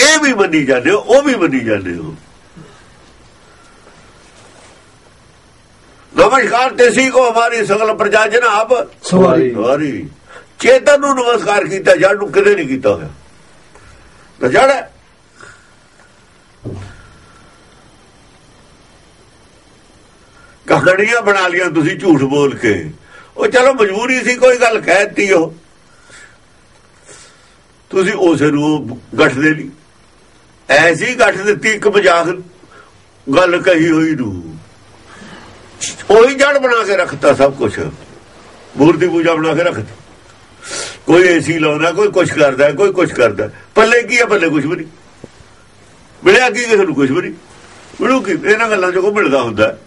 ਇਹ ਵੀ ਮੰਨੀ ਜਾਂਦੇ ਹੋ ਉਹ ਵੀ ਮੰਨੀ ਜਾਂਦੇ ਹੋ। ਨਮਸਕਾਰ ਤੇਸੀ ਕੋ ਹਮਾਰੀ ਸਗਲ ਪ੍ਰਜਾ ਜਨ ਆਪ ਸਵਾਰੀ। ਸਵਾਰੀ। ਚੇਤਨ ਨੂੰ ਨਮਸਕਾਰ ਕੀਤਾ ਜੜ ਨੂੰ ਕਿਤੇ ਨਹੀਂ ਕੀਤਾ ਹੋਇਆ। ਤਾਂ ਜੜ ਹੈ। ਕਹਾਣੀਆਂ ਬਣਾ ਲੀਆਂ ਤੁਸੀਂ ਝੂਠ ਬੋਲ ਕੇ। ਉਹ ਚਲੋ ਮਜਬੂਰੀ ਸੀ ਕੋਈ ਗੱਲ ਕਹਿਤੀ ਉਹ। ਤੁਸੀਂ ਉਸੇ ਨੂੰ ਗੱਠ ਦੇ ਐਸੀ ਗੱਠ ਦਿੱਤੀ, ਇੱਕ ਮਜ਼ਾਕ ਗੱਲ ਕਹੀ ਹੋਈ ਨੂੰ। ਉਹੀ ਜੜ ਬਣਾ ਕੇ ਰੱਖਤਾ ਸਭ ਕੁਝ ਮੂਰਤੀ ਪੂਜਾ ਬਣਾ ਕੇ ਰੱਖਤਾ। ਕੋਈ ਏਸੀ ਲਾਉਂਦਾ, ਕੋਈ ਕੁਛ ਕਰਦਾ, ਕੋਈ ਕੁਛ ਕਰਦਾ। ਪੱਲੇ ਕੀ ਹੈ ਪੱਲੇ ਕੁਛ ਵੀ ਨਹੀਂ। ਮਿਲਿਆ ਕੀ ਕਿਸੇ ਨੂੰ ਕੁਛ ਵੀ ਨਹੀਂ। ਮਿਲੂ ਕੀ? ਇਹਨਾਂ ਗੱਲਾਂ ਚੋਂ ਕੋ ਮਿਲਦਾ ਹੁੰਦਾ।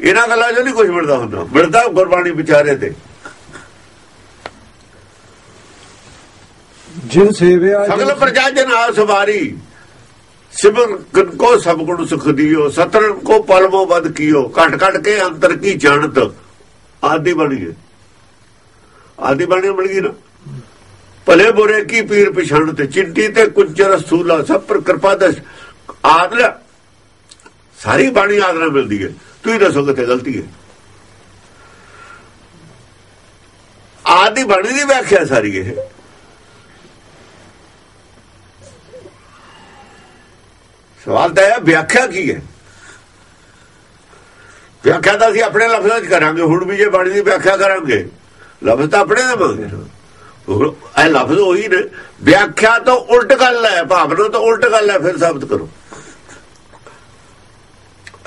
ਇਹਨਾਂ ਗੱਲਾਂ ਚੋਂ ਨਹੀਂ ਕੁਛ ਮਿਲਦਾ ਹੁੰਦਾ। ਮਿਲਦਾ ਗੁਰਬਾਣੀ ਵਿਚਾਰੇ ਤੇ। ਜਿਨ ਸੇਵਿਆ ਸਗਲ ਪ੍ਰਜਾ ਜਨ ਆ ਸਵਾਰੀ। ਸਿਮਰ ਕੋ ਸਭ ਗੁਣ ਸੁਖ ਦਿਓ ਸਤਰਨ ਕੋ ਪਲਮੋ ਬਦ ਕੀਓ। ਘਟ ਘਟ ਕੇ ਅੰਤਰ ਕੀ ਜਾਣਤ? ਆਦੀ ਬਣੀ ਆਦੀ ਬਣੀ ਮਿਲ ਗਈ ਨਾ। ਭਲੇ ਬੁਰੇ ਕੀ ਪੀਰ ਪਛਾਣ ਤੇ ਚਿੰਟੀ ਤੇ ਕੁੰਚਰ ਸੂਲਾ ਸਭ ਪਰ ਕਿਰਪਾ ਦਸ ਆਦਲ ਸਾਰੀ ਬਾਣੀ ਆਦਲ ਮਿਲਦੀ ਹੈ ਤੁਸੀਂ ਦੱਸੋ ਕਿੱਥੇ ਗਲਤੀ ਹੈ ਆਦੀ ਬਾਣੀ ਦੀ ਵਿਆਖਿਆ ਸਾਰੀ ਇਹ। ਸਵਾਲ ਤਾਂ ਇਹ ਹੈ, ਵਿਆਖਿਆ ਕੀ ਹੈ? ਵਿਆਖਿਆ ਤਾਂ ਅਸੀਂ ਆਪਣੇ ਲਫ਼ਜ਼ਾਂ 'ਚ ਕਰਾਂਗੇ ਹੁਣ ਵੀ ਜੇ ਬਾਣੀ ਦੀ ਵਿਆਖਿਆ ਕਰਾਂਗੇ। ਲਫ਼ਜ਼ ਤਾਂ ਆਪਣੇ ਦੇਵਾਂਗੇ। ਮੰਗਦੇ ਇਹ ਲਫ਼ਜ਼ ਉਹੀ ਨੇ ਵਿਆਖਿਆ ਤੋਂ ਉਲਟ ਗੱਲ ਹੈ ਭਾਵਨਾ ਤੋਂ ਉਲਟ ਗੱਲ ਹੈ ਫਿਰ ਸਾਬਤ ਕਰੋ।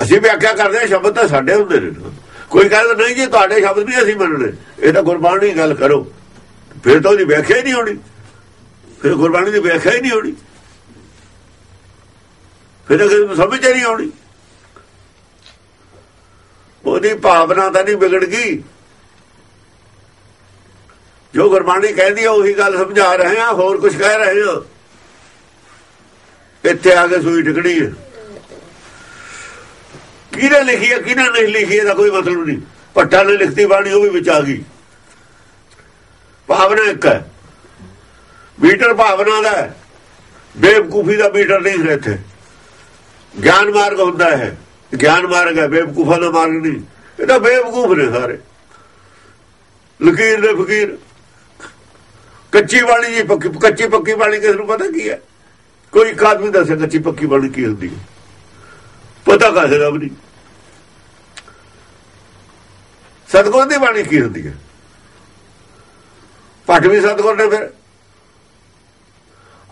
ਅਸੀਂ ਵਿਆਖਿਆ ਕਰਦੇ ਹਾਂ ਸ਼ਬਦ ਤਾਂ ਸਾਡੇ ਹੁੰਦੇ ਨੇ। ਕੋਈ ਕਹਿੰਦਾ ਨਹੀਂ ਜੀ ਤੁਹਾਡੇ ਸ਼ਬਦ ਨਹੀਂ ਅਸੀਂ ਮੰਨਣੇ। ਇਹ ਤਾਂ ਗੁਰਬਾਣੀ ਦੀ ਗੱਲ ਕਰੋ। ਫਿਰ ਤਾਂ ਉਹਦੀ ਵਿਆਖਿਆ ਹੀ ਨਹੀਂ ਹੋਣੀ। ਫਿਰ ਗੁਰਬਾਣੀ ਦੀ ਵਿਆਖਿਆ ਹੀ ਨਹੀਂ ਹੋਣੀ। ਫਿਰ ਤਾਂ ਕਿਸੇ ਨੂੰ ਸਮਝ ਨਹੀਂ ਆਉਣੀ। ਉਹਦੀ ਭਾਵਨਾ ਤਾਂ ਨਹੀਂ ਵਿਗੜ ਗਈ। ਜੋ ਗੁਰਬਾਣੀ ਕਹਿੰਦੀ ਹੈ ਉਹੀ ਗੱਲ ਸਮਝਾ ਰਹੇ ਆ, ਹੋਰ ਕੁਝ ਕਹਿ ਰਹੇ ਆ ਇੱਥੇ ਆ ਕੇ ਸੂਈ ਟਿਕਣੀ ਹੈ ਕਿਹਨੇ ਲਿਖੀ ਹੈ ਕਿਹਨੇ ਨਹੀਂ ਲਿਖੀ ਇਹਦਾ ਕੋਈ ਮਤਲਬ ਨਹੀਂ। ਭੱਟਾ ਨੇ ਲਿਖਤੀ ਬਾਣੀ, ਉਹ ਵੀ ਵਿੱਚ ਆ ਗਈ। ਭਾਵਨਾ ਇੱਕ ਹੈ। ਮੀਟਰ ਭਾਵਨਾ ਦਾ ਬੇਵਕੂਫੀ ਦਾ ਮੀਟਰ ਨਹੀਂ ਇੱਥੇ। ਗਿਆਨ ਮਾਰਗ ਹੁੰਦਾ ਹੈ। ਗਿਆਨ ਮਾਰਗ ਹੈ, ਬੇਵਕੂਫਾਂ ਦਾ ਮਾਰਗ ਨਹੀਂ। ਇਹ ਤਾਂ ਬੇਵਕੂਫ ਨੇ ਸਾਰੇ। ਲਕੀਰ ਦੇ ਫਕੀਰ। ਕੱਚੀ ਬਾਣੀ ਜੀ ਪੱਕੀ, ਕੱਚੀ ਪੱਕੀ ਬਾਣੀ ਕਿਸ ਨੂੰ ਪਤਾ ਕੀ ਹੈ? ਕੋਈ ਇੱਕ ਆਦਮੀ ਦੱਸੇ ਕੱਚੀ ਪੱਕੀ ਬਾਣੀ ਕੀ ਹੁੰਦੀ ਹੈ? ਪਤਾ ਕਾਸੇ ਦਾ ਵੀ ਨਹੀਂ। ਸਤਗੁਰ ਦੀ ਬਾਣੀ ਕੀ ਹੁੰਦੀ ਹੈ? ਪਟ ਵੀ ਸਤਗੁਰ ਨੇ ਫਿਰ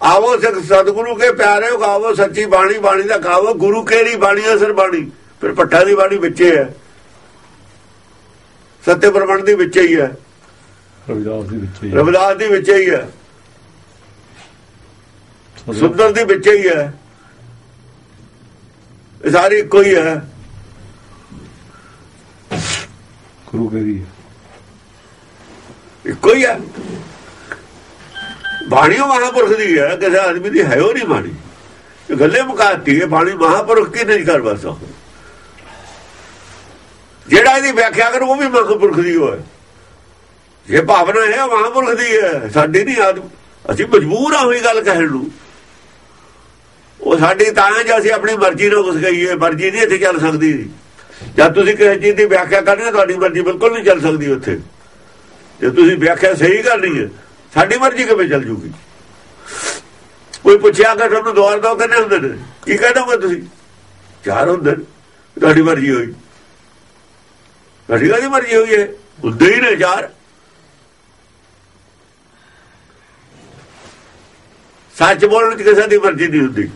ਆਵੋ ਸਿੱਖ ਸਤਿਗੁਰੂ ਕੇ ਪਿਆਰੇ ਹੋ ਗਾਵੋ ਸੱਚੀ ਬਾਣੀ ਬਾਣੀ ਦਾ ਗਾਵੋ ਗੁਰੂ ਕੇਰੀ ਬਾਣੀ ਅਸਰ ਬਾਣੀ? ਫਿਰ ਪੱਠਾ ਦੀ ਬਾਣੀ ਵਿੱਚੇ ਹੈ। ਸੱਤੇ ਪ੍ਰਮਣ ਦੀ ਵਿੱਚੇ ਹੀ ਹੈ। ਰਵਿਦਾਸ ਦੇ ਵਿੱਚ ਹੀ ਰਵਿਦਾਸ ਦੀ ਵਿੱਚੇ ਹੀ ਹੈ। ਸੁੰਦਰ ਦੀ ਵਿੱਚੇ ਹੀ ਹੈ। ਇਹ ਸਾਰੀ ਇੱਕੋ ਹੀ ਹੈ। ਗੁਰੂ ਕਰੀ ਇੱਕੋ ਹੀ ਹੈ। ਬਾਣੀ ਉਹ ਮਹਾਪੁਰਖ ਦੀ ਹੈ, ਕਿਸੇ ਆਦਮੀ ਦੀ ਹੈ ਉਹ ਨਹੀਂ ਬਾਣੀ। ਗੱਲੇ ਮੁਕਾਤੀ ਹੈ, ਬਾਣੀ ਮਹਾਪੁਰਖ ਕੀ ਨਹੀਂ ਕਰ ਬਸੋ ਜਿਹੜਾ ਇਹਦੀ ਵਿਆਖਿਆ ਕਰੂ, ਉਹ ਵੀ ਮਹਾਪੁਰਖ ਦੀ ਹੋਏ। ਇਹ ਭਾਵਨਾ ਹੈ ਮਹਾਪੁਰਖ ਦੀ ਹੈ। ਸਾਡੀ ਨਹੀਂ ਆਦਮ ਅਸੀਂ ਮਜਬੂਰ ਆ ਹੋਈ ਗੱਲ ਕਹਿਣ ਨੂੰ। ਉਹ ਸਾਡੀ ਤਾਂ ਜੇ ਅਸੀਂ ਆਪਣੀ ਮਰਜ਼ੀ ਨਾਲ ਕੁਝ ਕਹੀਏ, ਮਰਜ਼ੀ ਨਹੀਂ ਇੱਥੇ ਚੱਲ ਸਕਦੀ। ਜਦ ਤੁਸੀਂ ਕਿਸੇ ਚੀਜ਼ ਦੀ ਵਿਆਖਿਆ ਕਰਨੀ ਤੁਹਾਡੀ ਮਰਜ਼ੀ ਬਿਲਕੁਲ ਨਹੀਂ ਚੱਲ ਸਕਦੀ ਉੱਥੇ। ਜੇ ਤੁਸੀਂ ਵਿਆਖਿਆ ਸਹੀ ਕਰਨੀ ਹੈ ਸਾਡੀ ਮਰਜ਼ੀ ਕਿਵੇਂ ਚੱਲ ਜੂਗੀ? ਕੋਈ ਪੁੱਛਿਆ ਕਿ ਤੁਹਾਨੂੰ ਦਵਾਰ ਦੋ ਕਿੰਨੇ ਹੁੰਦੇ ਨੇ? ਕੀ ਕਹਿ ਦੋਗੇ ਤੁਸੀਂ? ਚਾਰ ਹੁੰਦੇ ਨੇ, ਤੁਹਾਡੀ ਮਰਜ਼ੀ ਹੋਈ। ਤੁਹਾਡੀ ਕਾਹਦੀ ਮਰਜ਼ੀ ਹੋਈ ਹੈ? ਹੁੰਦੇ ਹੀ ਨੇ ਚਾਰ। ਸੱਚ ਬੋਲਣ ਚ ਕਿਸੇ ਦੀ ਮਰਜ਼ੀ ਨਹੀਂ ਹੁੰਦੀ।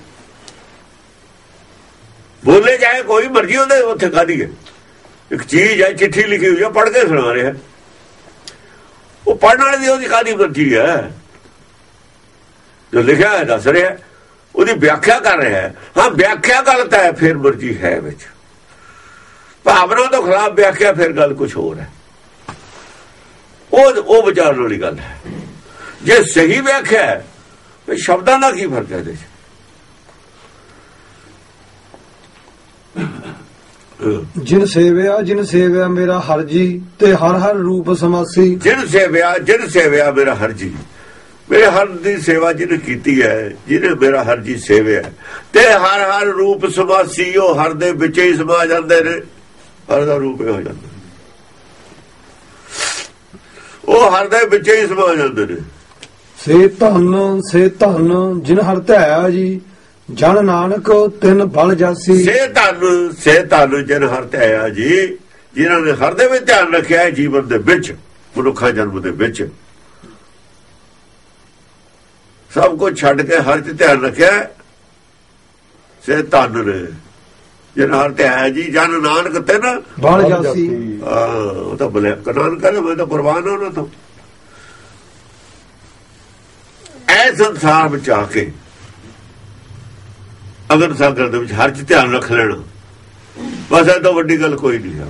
ਬੋਲੇ ਜਾਏ ਕੋਈ ਮਰਜ਼ੀ ਉਹਦੇ ਉੱਥੇ ਕਾਦੀ ਹੈ? ਇੱਕ ਚੀਜ਼ ਹੈ, ਚਿੱਠੀ ਲਿਖੀ ਹੋਈ ਹੈ, ਪੜ੍ਹ ਕੇ ਸੁਣਾ ਰਿਹਾ। ਉਹ ਪੜ੍ਹਨ ਵਾਲੇ ਦੀ ਉਹਦੀ ਕਾਦੀ ਮਰਜ਼ੀ ਹੈ। ਜੋ ਲਿਖਿਆ ਹੈ, ਦੱਸ ਰਿਹਾ ਉਹਦੀ ਵਿਆਖਿਆ ਕਰ ਰਿਹਾ ਹੈ। ਹਾਂ, ਵਿਆਖਿਆ ਗਲਤ ਹੈ, ਫਿਰ ਮਰਜ਼ੀ ਹੈ ਵਿੱਚ। ਭਾਵਨਾ ਤੋਂ ਖਿਲਾਫ ਵਿਆਖਿਆ, ਫਿਰ ਗੱਲ ਕੁਝ ਹੋਰ ਹੈ। ਉਹ ਉਹ ਵਿਚਾਰਨ ਵਾਲੀ ਗੱਲ ਹੈ। ਜੇ ਸਹੀ ਵਿਆਖਿਆ ਹੈ ਸ਼ਬਦਾਂ ਦਾ ਕੀ ਫ਼ਰਕ ਹੈ ਇਹਦੇ ਚ? ਜਿਨ ਸੇਵਿਆ ਜਿਨ ਸੇਵਿਆ ਮੇਰਾ ਹਰ ਜੀ ਤੇ ਹਰ ਹਰ ਰੂਪ ਸਮਾਸੀ। ਜਿਨ ਸੇਵਿਆ ਜਿਨ ਸੇਵਿਆ ਮੇਰਾ ਹਰ ਜੀ। ਮੇਰੇ ਹਰ ਦੀ ਸੇਵਾ ਜਿਹਨੇ ਕੀਤੀ ਹੈ ਜਿਹਨੇ ਮੇਰਾ ਹਰ ਜੀ ਸੇਵਿਆ। ਤੇ ਹਰ ਹਰ ਰੂਪ ਸਮਾਸੀ ਉਹ ਹਰ ਦੇ ਵਿੱਚ ਹੀ ਸਮਾ ਜਾਂਦੇ ਨੇ। ਹਰ ਦਾ ਰੂਪ ਹੀ ਹੋ ਜਾਂਦਾ ਉਹ ਹਰ ਦੇ ਵਿੱਚ ਹੀ ਸਮਾ ਜਾਂਦੇ ਨੇ। ਸੇ ਧਨ ਸੇ ਧਨ ਜਿਨ ਹਰ ਧਿਆਇਆ ਜੀ ਜਨ ਨਾਨਕ ਤਿੰਨ ਬਲ ਜਾਸੀ। ਸੇ ਧਨ ਸੇ ਧਨ ਜਨ ਹਰ ਧਿਆਇਆ ਜੀ ਜਿਨ੍ਹਾਂ ਨੇ ਹਰ ਦੇ ਵਿੱਚ ਧਿਆਨ ਰੱਖਿਆ ਹੈ ਜੀਵਨ ਦੇ ਵਿੱਚ ਮਨੁੱਖਾ ਜਨਮ ਦੇ ਵਿੱਚ। ਸਭ ਕੁਝ ਛੱਡ ਕੇ ਹਰ ਚ ਧਿਆਨ ਰੱਖਿਆ। ਸੇ ਧਨ ਨੇ ਜਨ ਹਰ ਧਿਆਇਆ ਜੀ ਜਨ ਨਾਨਕ ਤੇ ਨਾ ਬਲ ਜਾਸੀ। ਉਹ ਤਾਂ ਬਲੇ ਕਨਾਨ ਕਰੇ ਮੈਂ ਤਾਂ ਕੁਰਬਾਨ ਉਹਨਾਂ ਤੋਂ। ਐ ਸੰਸਾਰ ਵਿੱਚ ਆ ਕੇ ਅਗਰ ਸਾਗਰ ਦੇ ਵਿੱਚ ਹਰ ਚ ਧਿਆਨ ਰੱਖ ਲੈਣਾ ਬਸ ਇਹ ਤੋਂ ਵੱਡੀ ਗੱਲ ਕੋਈ ਨਹੀਂ ਹੈ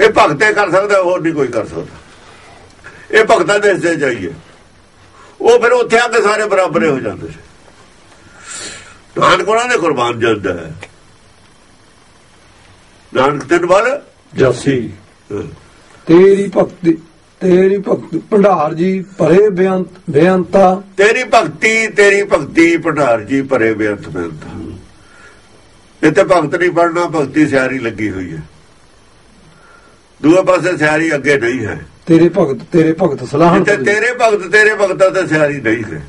ਇਹ ਭਗਤੇ ਕਰ ਸਕਦਾ ਹੋਰ ਨਹੀਂ ਕੋਈ ਕਰ ਸਕਦਾ। ਇਹ ਭਗਤਾਂ ਦੇ ਹਿੱਸੇ ਜਾਈਏ ਉਹ ਫਿਰ ਉੱਥੇ ਆ ਕੇ ਸਾਰੇ ਬਰਾਬਰੇ ਹੋ ਜਾਂਦੇ ਸੀ। ਨਾਨਕ ਉਹਨਾਂ ਦੇ ਕੁਰਬਾਨ ਜਾਂਦਾ ਹੈ। ਨਾਨਕ ਤਿੰਨ ਵਾਲ ਜਾਸੀ ਤੇਰੀ ਭਗਤੀ ਤੇਰੀ ਭਗਤੀ ਭੰਡਾਰ ਜੀ ਭਰੇ ਬੇਅੰਤ ਬੇਅੰਤਾ। ਤੇਰੀ ਭਗਤੀ ਤੇਰੀ ਭਗਤੀ ਭੰਡਾਰ ਜੀ ਭਰੇ ਬੇਅੰਤ ਬੇਅੰਤ। ਇੱਥੇ ਭਗਤ ਨਹੀਂ ਪੜਨਾ ਭਗਤੀ ਸਿਆਰੀ ਲੱਗੀ ਹੋਈ ਹੈ। ਦੂਏ ਪਾਸੇ ਸਿਆਰੀ ਅੱਗੇ ਨਹੀਂ ਹੈ। ਤੇਰੇ ਭਗਤ ਤੇਰੇ ਭਗਤ ਸਲਾਹਣ ਜਿੱਥੇ ਤੇਰੇ ਭਗਤ ਤੇਰੇ ਭਗਤਾਂ ਤੇ ਸਿਆਰੀ ਨਹੀਂ ਹੈ।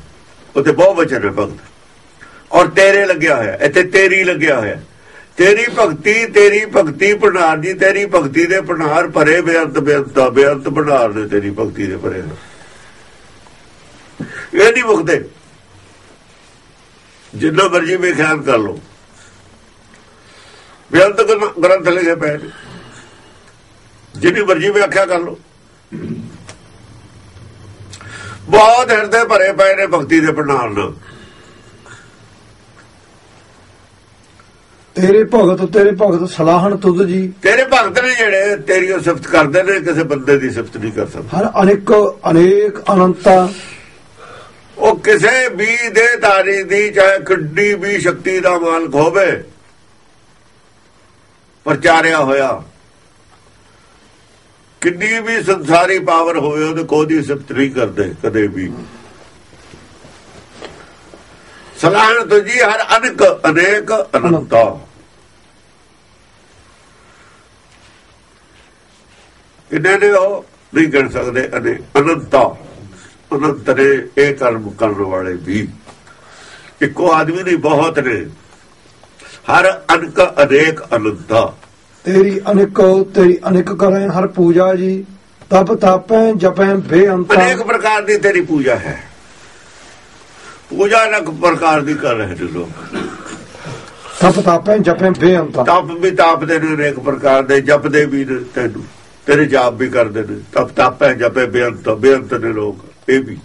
ਉੱਥੇ ਬਹੁਤ ਬਚਨ ਹੈ ਭਗਤ। ਔਰ ਤੇਰੇ ਲੱਗਿਆ ਹੋਇਆ ਇੱਥੇ ਤੇਰੀ ਲੱਗਿਆ ਹੋਇਆ। ਤੇਰੀ ਭਗਤੀ ਤੇਰੀ ਭਗਤੀ ਭੰਡਾਰ ਜੀ ਤੇਰੀ ਭਗਤੀ ਦੇ ਭੰਡਾਰ ਭਰੇ ਬੇਅੰਤ ਬੇਅੰਤ ਬੇਅੰਤ ਭੰਡਾਰ ਨੇ ਤੇਰੀ ਭਗਤੀ ਦੇ ਭਰੇ ਇਹ ਨਹੀਂ ਮੁਕਦੇ। ਜਿੰਨਾ ਮਰਜ਼ੀ ਵਿਖਿਆਨ ਕਰ ਲੋ ਬੇਅੰਤ ਗ੍ਰੰਥ ਲਿਖੇ ਪਏ ਨੇ। ਜਿੰਨੀ ਮਰਜ਼ੀ ਵਿਆਖਿਆ ਕਰ ਲੋ ਬਹੁਤ ਹਿਰਦੇ ਭਰੇ ਪਏ ਨੇ ਭਗਤੀ ਦੇ ਭੰਡਾਰ ਨਾਲ ਤੇਰੇ ਭਗਤ ਤੇਰੇ ਭਗਤ ਸਲਾਹਣ ਤੁਧ ਜੀ। ਤੇਰੇ ਭਗਤ ਨੇ ਜਿਹੜੇ ਤੇਰੀ ਉਹ ਸਿਫਤ ਕਰਦੇ ਨੇ ਕਿਸੇ ਬੰਦੇ ਦੀ ਸਿਫਤ ਨਹੀਂ ਕਰ ਸਕਦੇ। ਹਰ ਅਨੇਕ ਅਨੇਕ ਅਨੰਤਾ। ਉਹ ਕਿਸੇ ਵੀ ਦੇ ਧਾਰੀ ਦੀ ਚਾਹੇ ਕਿੱਡੀ ਵੀ ਸ਼ਕਤੀ ਦਾ ਮਾਲਕ ਹੋਵੇ ਪ੍ਰਚਾਰਿਆ ਹੋਇਆ। ਕਿੰਨੀ ਵੀ ਸੰਸਾਰੀ ਪਾਵਰ ਹੋਵੇ ਉਹਦੇ ਕੋਈ ਦੀ ਸਿਫਤ ਨਹੀਂ ਕਰਦੇ ਕਦੇ ਵੀ। ਸਲਾਹਣ ਤੁਜੀ ਹਰ ਅਨਕ ਅਨੇਕ ਅਨੰਤਾ। ਕਿੰਨੇ ਨੇ ਉਹ ਨਹੀਂ ਕਰ ਸਕਦੇ ਅਨੇ ਅਨੰਤਾ ਅਨੰਤ ਨੇ ਇਹ ਕਰਮ ਕਰਨ ਵਾਲੇ ਵੀ। ਇੱਕੋ ਆਦਮੀ ਨਹੀਂ ਬਹੁਤ ਨੇ। ਹਰ ਅਨਕ ਅਨੇਕ ਅਨੰਤਾ ਤੇਰੀ ਅਨੇਕ ਤੇਰੀ ਅਨੇਕ ਕਰੇ ਹਰ ਪੂਜਾ ਜੀ। ਤਪ ਤਾਪੈ ਜਪੈ ਬੇਅੰਤਾ। ਅਨੇਕ ਪ੍ਰਕਾਰ ਦੀ ਤੇਰੀ ਪੂਜਾ ਹੈ। ਪੂਜਾ ਅਨੇਕ ਪ੍ਰਕਾਰ ਦੀ ਕਰ ਰਹੇ ਨੇ ਲੋਕ। ਤਪ ਤਾਪੈ ਜਪੈ ਬੇਅੰਤਾ। ਤਪ ਵੀ ਤਾਪਦੇ ਨੇ ਅਨੇਕ ਪ੍ਰਕਾਰ ਦੇ ਜਪਦੇ ਵੀ ਤੈਨੂੰ। ਤੇਰੇ ਜਾਪ ਵੀ ਕਰਦੇ ਨੇ। ਤਪ ਤਾਪੈ ਜਪੇ ਬੇਅੰਤ ਬੇਅੰਤ ਨੇ ਲੋਕ ਇਹ ਵੀ।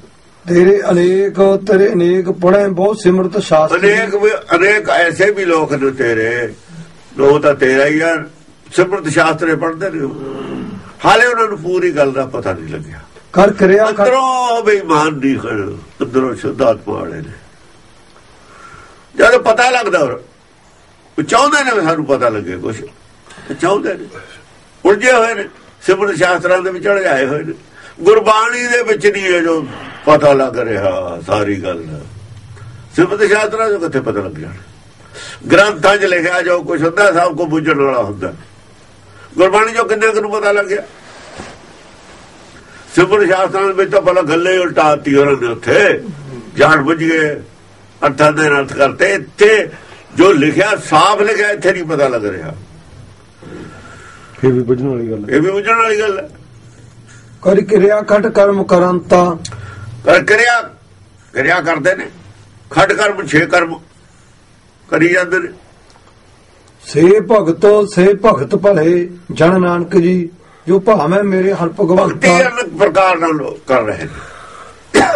ਤੇਰੇ ਅਨੇਕ ਤੇਰੇ ਅਨੇਕ ਪੜੈ ਬਹੁਤ ਸਿਮਰਤ ਸ਼ਾਸਤਰ। ਅਨੇਕ ਅਨੇਕ ਐਸੇ ਵੀ ਲੋਕ ਨੇ ਤੇਰੇ। ਲੋ ਤਾਂ ਤੇਰਾ ਹੀ ਆ। ਸਿਮਰਤ ਸ਼ਾਸਤਰੇ ਪੜ੍ਹਦੇ ਨੇ। ਹਾਲੇ ਉਹਨਾਂ ਨੂੰ ਪੂਰੀ ਗੱਲ ਦਾ ਪਤਾ ਨਹੀਂ ਲੱਗਿਆ। ਕਰ ਕਿਰਿਆ ਕਰ। ਅੰਦਰੋਂ ਬੇਈਮਾਨ ਨਹੀਂ ਖੜ ਅੰਦਰੋਂ ਸ਼ੁੱਧਾਤਮਾ ਵਾਲੇ ਨੇ। ਜਦੋਂ ਪਤਾ ਲੱਗਦਾ ਉਹ ਚਾਹੁੰਦੇ ਨੇ ਸਾਨੂੰ ਪਤਾ ਲੱਗੇ ਕੁਝ ਚਾਹੁੰਦੇ ਨੇ। ਉਲਝੇ ਹੋਏ ਨੇ। ਸਿਮਰਤ ਸ਼ਾਸਤਰਾਂ ਦੇ ਵਿੱਚ ਜਾਏ ਹੋਏ ਨੇ। ਗੁਰਬਾਣੀ ਦੇ ਵਿੱਚ ਨਹੀਂ ਇਹ ਜੋ ਪਤਾ ਲੱਗ ਰਿਹਾ, ਸਾਰੀ ਗੱਲ। ਸਿਮਰਤ ਸ਼ਾਸਤਰਾਂ ਜੋ ਕਿੱਥੇ ਪਤਾ ਲੱਗ ਜਾਣਾ? ਗ੍ਰੰਥਾਂ 'ਚ ਲਿਖਿਆ ਜੋ ਕੁਝ ਹੁੰਦਾ, ਸਭ ਕੋ ਬੁੱਝਣ ਵਾਲਾ ਹੁੰਦਾ। ਗੁਰਬਾਣੀ ਜੋ ਕਿੰਨੇ ਕੁ ਨੂੰ ਪਤਾ ਲੱਗਿਆ ਸਿਮਰਨ ਸ਼ਾਸਤਰਾਂ ਵਿੱਚ ਤਾਂ ਪਹਿਲਾਂ ਗੱਲੇ ਹੀ ਉਲਟਾਤੀ ਉਹਨਾਂ ਨੇ ਉੱਥੇ। ਜਾਣ ਬੁੱਝ ਗਏ। ਅਰਥਾਂ ਦੇ ਅਰਥ ਕਰਤੇ। ਇੱਥੇ ਜੋ ਲਿਖਿਆ, ਸਾਫ਼ ਲਿਖਿਆ, ਇੱਥੇ ਨਹੀਂ ਪਤਾ ਲੱਗ ਰਿਹਾ। ਫਿਰ ਵੀ ਬੁੱਝਣ ਵਾਲੀ ਗੱਲ ਹੈ। ਇਹ ਵੀ ਬੁੱਝਣ ਵਾਲੀ ਗੱਲ ਹੈ। ਕਰ ਕਿਰਿਆ ਖਟ ਕਰਮ ਕਰੰਤਾ। ਪਰ ਕਰਿਆ ਕਰਿਆ ਕਰਦੇ ਨੇ। ਖੱਡ ਕਰਮ ਛੇ ਕਰਮ ਕਰੀ ਜਾਂਦੇ ਨੇ। ਸੇ ਭਗਤ ਸੇ ਭਗਤ ਭਲੇ ਜਨ ਨਾਨਕ ਜੀ ਜੋ ਭਾਵੇਂ ਮੇਰੇ ਹਰ ਭਗਵੰਤਾ ਅਨੇਕ ਪ੍ਰਕਾਰ ਨਾਲ ਕਰ ਰਹੇ ਨੇ।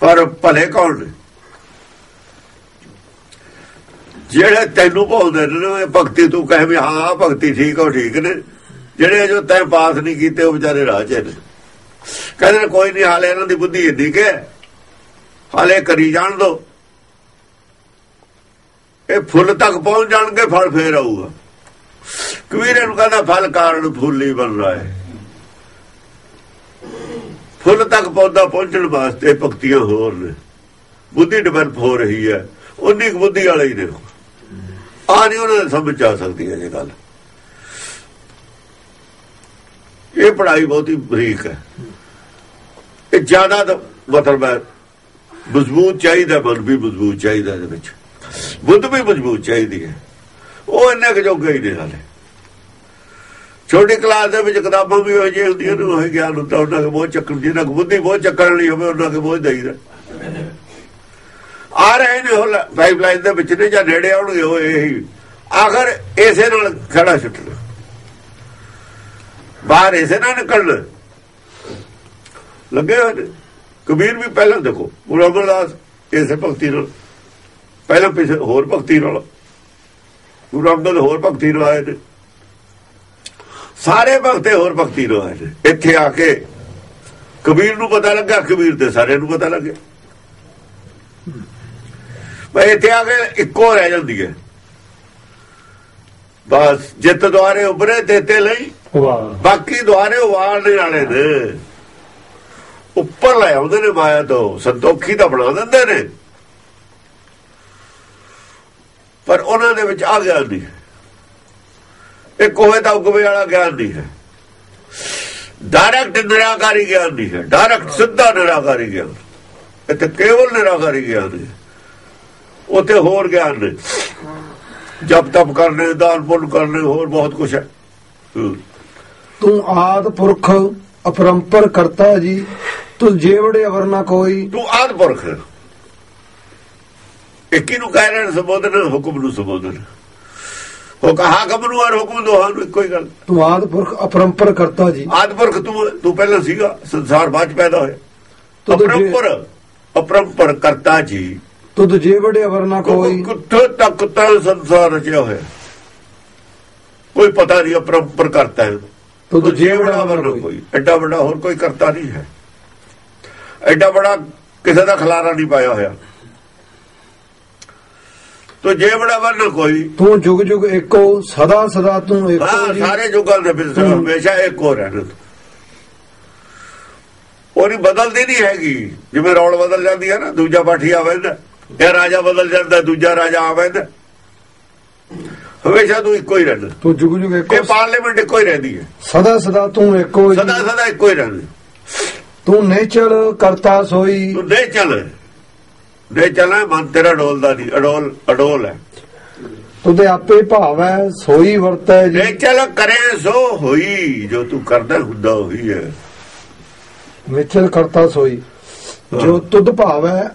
ਪਰ ਭਲੇ ਕੌਣ ਨੇ? ਜਿਹੜੇ ਤੈਨੂੰ ਭੁੱਲਦੇ ਨੇ ਨਾ, ਭਗਤੀ ਤੂੰ ਕਹੇ ਵੀ ਹਾਂ ਭਗਤੀ ਠੀਕ ਹੋ ਠੀਕ ਨੇ। ਜਿਹੜੇ ਜੋ ਤੈਂ ਪਾਸ ਨਹੀਂ ਕੀਤੇ ਉਹ ਵਿਚਾਰੇ ਰਾਹ 'ਚ ਨੇ। ਕਹਿੰਦੇ ਨੇ ਕੋਈ ਨਹੀਂ ਹਾਲੇ ਇਹਨਾਂ ਦੀ ਬੁੱਧੀ ਇੰਨੀ ਕਿ ਹਾਲੇ ਕਰੀ ਜਾਣ ਦੋ। ਇਹ ਫੁੱਲ ਤੱਕ ਪਹੁੰਚ ਜਾਣਗੇ ਫਲ ਫੇਰ ਆਊਗਾ। ਕਬੀਰ ਨੂੰ ਕਹਿੰਦਾ ਫਲ ਕਾਰਨ ਫੁੱਲ ਹੀ ਬਣ ਰਹਾ ਹੈ। ਫੁੱਲ ਤੱਕ ਪੌਦਾ ਪਹੁੰਚਣ ਵਾਸਤੇ ਭਗਤੀਆਂ ਹੋਰ ਨੇ। ਬੁੱਧੀ ਡਿਵੈਲਪ ਹੋ ਰਹੀ ਹੈ। ਉਨੀ ਕੁ ਬੁੱਧੀ ਵਾਲੇ ਹੀ ਨੇ ਆ ਨਹੀਂ ਉਹਨਾਂ ਦੇ ਸਮਝ ਆ ਸਕਦੀ ਹੈ ਇਹ ਗੱਲ। ਇਹ ਪੜ੍ਹਾਈ ਬਹੁਤੀ ਬਰੀਕ ਹੈ। ਇਹ ਜ਼ਿਆਦਾ ਤਾਂ ਮਤਲਬ ਹੈ, ਮਜ਼ਬੂਤ ਚਾਹੀਦਾ ਮਨ ਵੀ ਮਜ਼ਬੂਤ ਚਾਹੀਦਾ ਇਹਦੇ ਵਿੱਚ। ਬੁੱਧ ਵੀ ਮਜ਼ਬੂਤ ਚਾਹੀਦੀ ਹੈ। ਉਹ ਇੰਨੇ ਕੁ ਜੋਗੇ ਹੀ ਨੇ ਹਾਲੇ ਛੋਟੀ ਕਲਾਸ ਦੇ ਵਿੱਚ ਕਿਤਾਬਾਂ ਵੀ ਹੋ ਜੇ ਹੁੰਦੀਆਂ ਨੇ, ਉਹ ਗਿਆਨ ਹੁੰਦਾ, ਉਹਨਾਂ ਕੋ ਬਹੁਤ ਚੱਕਣ ਜਿਹਨਾਂ ਕੋ ਬੁੱਧੀ ਬਹੁਤ ਚੱਕਣ ਲਈ ਹੋਵੇ, ਉਹਨਾਂ ਕੋ ਬਹੁਤ ਦਈਦਾ ਆ ਰਹੇ ਨੇ, ਉਹ ਪਾਈਪਲਾਈਨ ਦੇ ਵਿੱਚ ਨੇ ਜਾਂ ਨੇੜੇ ਆਉਣਗੇ, ਉਹ ਇਹੀ ਆਖਰ ਇਸੇ ਨਾਲ ਖੜਾ ਛੁੱਟਣਾ। ਬਾਹਰ ਇਸੇ ਨਾਲ ਨਿਕਲਣਾ। ਲੱਗੇ ਹੋਏ ਕਬੀਰ ਵੀ ਪਹਿਲਾਂ ਦੇਖੋ, ਗੁਰੂ ਅਮਰਦਾਸ ਇਸੇ ਭਗਤੀ ਨਾਲ, ਪਹਿਲਾਂ ਪਿਛੇ ਹੋਰ ਭਗਤੀ ਨਾਲ, ਗੁਰੂ ਅੰਗਦ ਹੋਰ ਭਗਤੀ ਨਾਲ ਆਏ ਨੇ। ਸਾਰੇ ਭਗਤੇ ਹੋਰ ਭਗਤੀ ਨਾਲ ਆਏ ਨੇ। ਇੱਥੇ ਆ ਕੇ ਕਬੀਰ ਨੂੰ ਪਤਾ ਲੱਗਾ ਕਬੀਰ ਦੇ ਸਾਰੇ ਨੂੰ ਪਤਾ ਲੱਗਿਆ। ਬਈ ਇੱਥੇ ਆ ਕੇ ਇੱਕੋ ਰਹਿ ਜਾਂਦੀ ਹੈ। ਬਸ ਜਿੱਤ ਦੁਆਰੇ ਉਭਰੇ ਦੇਤੇ ਲਈ। ਵਾਹ। ਬਾਕੀ ਦੁਆਰੇ ਉਵਾਲਣੇ ਵਾਲੇ ਨੇ। ਉੱਪਰ ਲੈ ਆਉਂਦੇ ਨੇ ਮਾਇਆ ਤੋਂ ਸੰਤੋਖੀ ਤਾਂ ਬਣਾ ਦਿੰਦੇ ਨੇ। ਪਰ ਉਹਨਾਂ ਦੇ ਵਿੱਚ ਆ ਗਿਆ ਨਹੀਂ ਇੱਕ ਹੋਏ ਤਾਂ ਉਗਵੇ ਵਾਲਾ ਗਿਆਨ ਨਹੀਂ ਹੈ। ਡਾਇਰੈਕਟ ਨਿਰਾਕਾਰੀ ਗਿਆਨ ਨਹੀਂ ਹੈ। ਡਾਇਰੈਕਟ ਸਿੱਧਾ ਨਿਰਾਕਾਰੀ ਗਿਆਨ। ਇੱਥੇ ਕੇਵਲ ਨਿਰਾਕਾਰੀ ਗਿਆਨ ਹੈ। ਉੱਥੇ ਹੋਰ ਗਿਆਨ ਨੇ। ਜਪ ਤਪ ਕਰਨੇ ਦਾਨ ਪੁੰਨ ਕਰਨੇ ਹੋਰ ਬਹੁਤ ਕੁਝ ਹੈ। ਤੂੰ ਆਦ ਪੁਰਖ ਅਪਰੰਪਰ ਕਰਤਾ ਜੀ ਤੂੰ ਜੇਵੜੇ ਅਵਰ ਨਾ ਕੋਈ। ਤੂੰ ਆਦ ਪੁਰਖ। ਇੱਕ ਨੂੰ ਕਹਿ ਰਹੇ ਸੰਬੋਧਨ? ਹੁਕਮ ਨੂੰ ਸੰਬੋਧਨ। ਉਹ ਕਹਾ ਨੂੰ ਔਰ ਹੁਕਮ ਦੋਹਾਂ ਨੂੰ ਇੱਕੋ ਹੀ ਗੱਲ। ਤੂੰ ਆਦ ਪੁਰਖ ਅਪਰੰਪਰ ਕਰਤਾ ਜੀ। ਆਦ ਪੁਰਖ ਤੂੰ ਤੂੰ ਪਹਿਲਾਂ ਸੀਗਾ ਸੰਸਾਰ ਬਾਅਦ ਪੈਦਾ ਹੋਇਆ। ਅਪਰੰਪਰ ਅਪਰੰਪਰ ਕਰਤਾ ਜੀ। ਤੁਧ ਜੇਵੜੇ ਅਵਰ ਨਾ ਕੋਈ। ਕਿੱਥੇ ਤੱਕ ਤਾਂ ਸੰਸਾਰ ਰਚਿਆ ਹੋਇਆ? ਕੋਈ ਪਤਾ ਨਹੀਂ ਅਪਰੰਪਰ ਕਰਤਾ ਹੈ। ਤੁਧ ਜੇਵੜਾ ਅਵਰ ਵਰਨਾ ਕੋਈ। ਐਡਾ ਵੱਡਾ ਹੋਰ ਕੋਈ ਕਰਤਾ ਨਹੀਂ ਹੈ। ਐਡਾ ਬੜਾ ਕਿਸੇ ਦਾ ਖਲਾਰਾ ਨਹੀਂ ਪਾਇਆ ਹੋਇਆ। ਤੋ ਜੀਵੜਾ ਵਰਨਾ ਕੋਈ। ਤੂੰ ਜੁਗ ਜੁਗ ਏਕੋ ਸਦਾ ਸਦਾ ਤੂੰ ਹਾਂ ਜੀ ਸਾਰੇ ਯੁੱਗਾਂ ਦੇ ਵਿੱਚ। ਹਮੇਸ਼ਾ ਇੱਕ ਰਹਿਣਾ। ਉਹ ਨਹੀਂ ਬਦਲਦੀ ਨਹੀਂ ਹੈਗੀ। ਜਿਵੇਂ ਰੌਲ ਬਦਲ ਜਾਂਦੀ ਹੈ ਨਾ ਦੂਜਾ ਪਾਠੀ ਆ ਜਾਂਦਾ ਇਹ ਰਾਜਾ ਬਦਲ ਜਾਂਦਾ ਦੂਜਾ ਰਾਜਾ ਆ ਜਾਂਦਾ ਹਮੇਸ਼ਾ ਤੂੰ ਇੱਕੋ ਹੀ ਰਹਿਣਾ ਤੂੰ ਜੁਗ ਜੁਗ ਏਕੋ ਇਹ ਪਾਰਲੀਮੈਂਟ ਇੱਕੋ ਹੀ ਰਹਿੰਦੀ ਹੈ। ਸਦਾ ਸਦਾ ਤੂੰ ਏਕੋ ਜੀ ਸਦਾ ਸਦਾ ਇੱਕੋ ਹੀ ਰਹਿਣਾ ਤੂੰ ਨੇਚਲ ਕਰਤਾ ਸੋਈ। ਤੂੰ ਦੇ ਚੱਲ ਦੇ ਚੱਲਣਾ ਮਨ ਤੇਰਾ ਡੋਲਦਾ ਨਹੀਂ। ਅਡੋਲ ਅਡੋਲ ਹੈ। ਤੁਦੇ ਆਪੇ ਭਾਵੈ ਸੋਈ ਵਰਤੈ ਜੀ। ਚੱਲ ਕਰੇ ਸੋ ਹੋਈ ਜੋ ਤੂੰ ਕਰਦਾ ਹੁੰਦਾ ਹੋਈ ਹੈ। ਨੇਚਲ ਕਰਤਾ ਸੋਈ। ਜੋ ਤੁਧ ਭਾਵੈ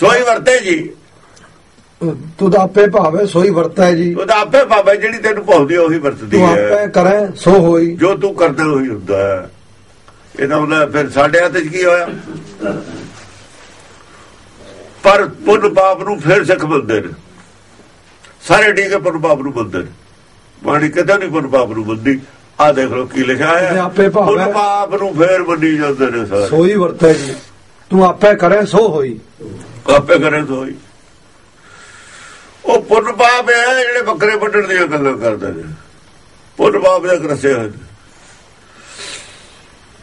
ਸੋਈ ਵਰਤੇ ਜੀ। ਤੁਧ ਆਪੇ ਭਾਵੈ ਸੋਈ ਵਰਤੈ ਜੀ। ਉਹਦਾ ਆਪੇ ਬਾਬਾ ਜਿਹੜੀ ਤੈਨੂੰ ਭਾਉਂਦੀ ਉਹੀ ਵਰਤਦੀ ਤੂੰ ਹੈ। ਆਪੇ ਕਰੈ ਸੋ ਹੋਈ। ਜੋ ਤੂੰ ਕਰਦਾ ਉਹੀ ਹੁੰਦਾ ਹੈ। ਇਹਦਾ ਹੁੰਦਾ ਫਿਰ ਸਾਡੇ ਹੱਥ 'ਚ ਕੀ ਹੋਇਆ? ਪਰ ਪੁੰਨ ਪਾਪ ਨੂੰ ਫਿਰ ਸਿੱਖ ਬੰਦੇ ਨੇ। ਸਾਰੇ ਠੀਕੇ ਪੁੰਨ ਪਾਪ ਨੂੰ ਬੰਦੇ ਨੇ। ਬਾਣੀ ਕਿਤੇ ਨਹੀਂ ਪੁੰਨ ਪਾਪ ਨੂੰ ਬੰਦੀ। ਆ ਦੇਖ ਲਓ ਕੀ ਲਿਖਿਆ ਤੇ ਹੈ ਆਪੇ ਭਾਵ ਪੁੰਨ। ਪਾਪ ਨੂੰ ਫੇਰ ਬੰਦੀ ਜਾਂਦੇ ਨੇ ਸਾਰੇ। ਸੋਈ ਵਰਤੈ ਜੀ। ਤੂੰ ਆਪੇ ਕਰੈ ਸੋ ਹੋਈ। ਆਪੇ ਕਰੇ ਸੋਈ ਉਹ ਪੁੰਨ ਪਾਪ ਹੈ, ਜਿਹੜੇ ਬੱਕਰੇ ਵੱਢਣ ਦੀਆਂ ਗੱਲਾਂ ਕਰਦੇ ਨੇ। ਪੁੰਨ ਪਾਪ ਦੇ ਕਰਸੇ ਹਨ।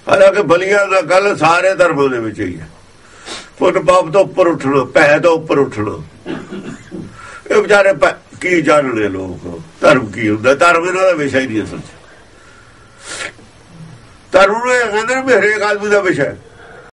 ਹਾਲਾਂਕਿ ਬਲੀਆਂ ਦਾ ਗੱਲ ਸਾਰੇ ਧਰਮ ਦੇ ਵਿੱਚ ਹੀ ਹੈ। ਪੁੰਨ ਪਾਪ ਤੋਂ ਉੱਪਰ ਉੱਠਣਾ ਭੈ ਤੋਂ ਉੱਪਰ ਉੱਠਣਾ ਇਹ ਵਿਚਾਰੇ ਕੀ ਜਾਣਦੇ ਲੋਕ? ਧਰਮ ਕੀ ਹੁੰਦਾ? ਧਰਮ ਇਹਨਾਂ ਦਾ ਵਿਸ਼ਾ ਹੀ ਨਹੀਂ ਅਸਲ ਚ ਧਰਮ ਨੂੰ ਇਹ ਕਹਿੰਦੇ ਨੇ ਵੀ ਹਰੇਕ ਆਦਮੀ ਦਾ ਵਿਸ਼ਾ ਹੈ।